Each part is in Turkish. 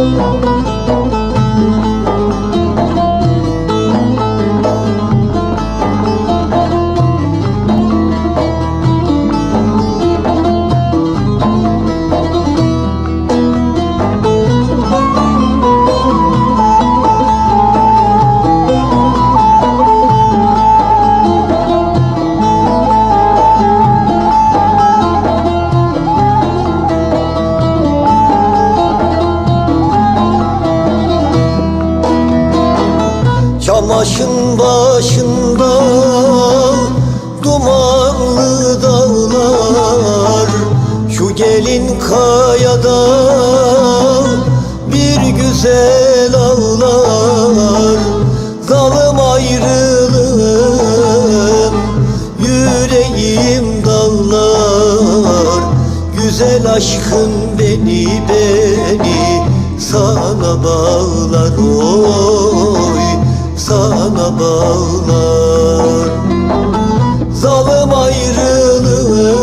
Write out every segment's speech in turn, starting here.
Müzik Taşın başında dumanlı dağlar. Şu gelin kayada bir güzel ağlar. Zalım ayrılığım yüreğim dağlar Güzel aşkın beni beni sana bağlar. O oh sana bağlar. Zalim ayrılığın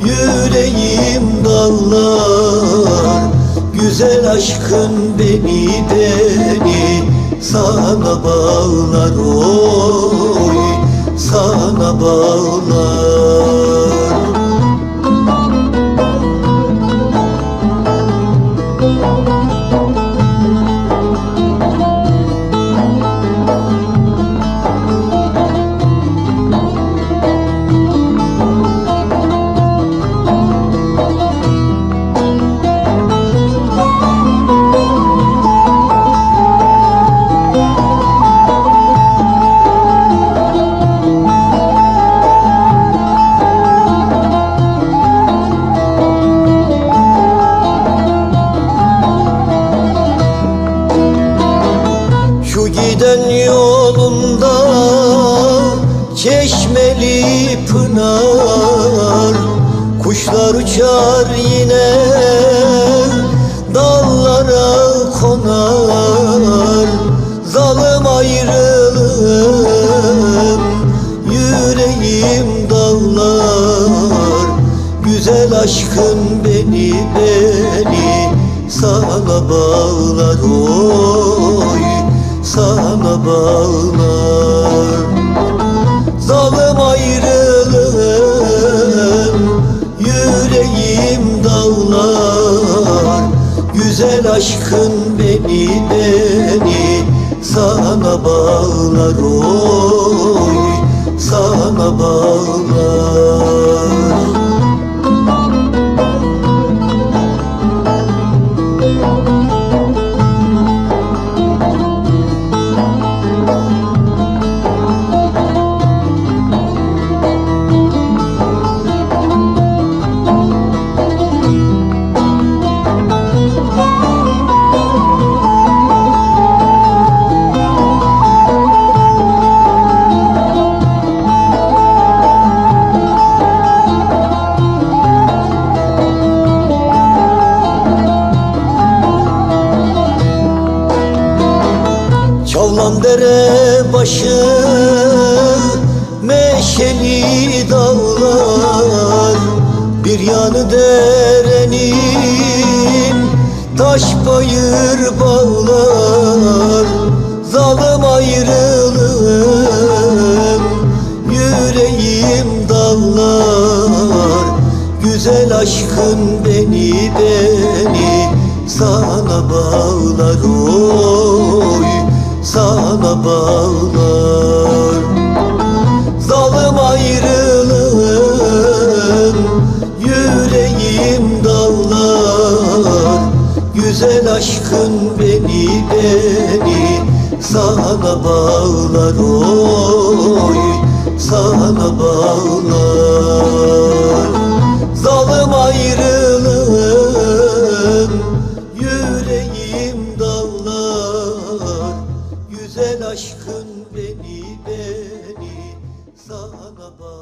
yüreğim dallar. Güzel aşkın beni beni sana bağlar. Oy sana bağlar giden yolunda çeşmeli pınar. Kuşlar uçar yine dallara konar. Zalim ayrılığım yüreğim dağlar. Güzel aşkın beni beni sana bağlar. Oy sana bağlar. Zalim ayrılığım yüreğim dağlar. Güzel aşkın beni beni sana bağlar. Oy sana bağlar Çavlan dere başı meşeli dağlar. Bir yanı derenin taş bayır bağlar. Zalim ayrılığım yüreğim dağlar. Güzel aşkın beni beni sana bağlar. Oy sana bağlar. Zalim ayrılığım yüreğim dağlar Güzel aşkın beni beni sana bağlar. Oy sana bağlar. Zalim above.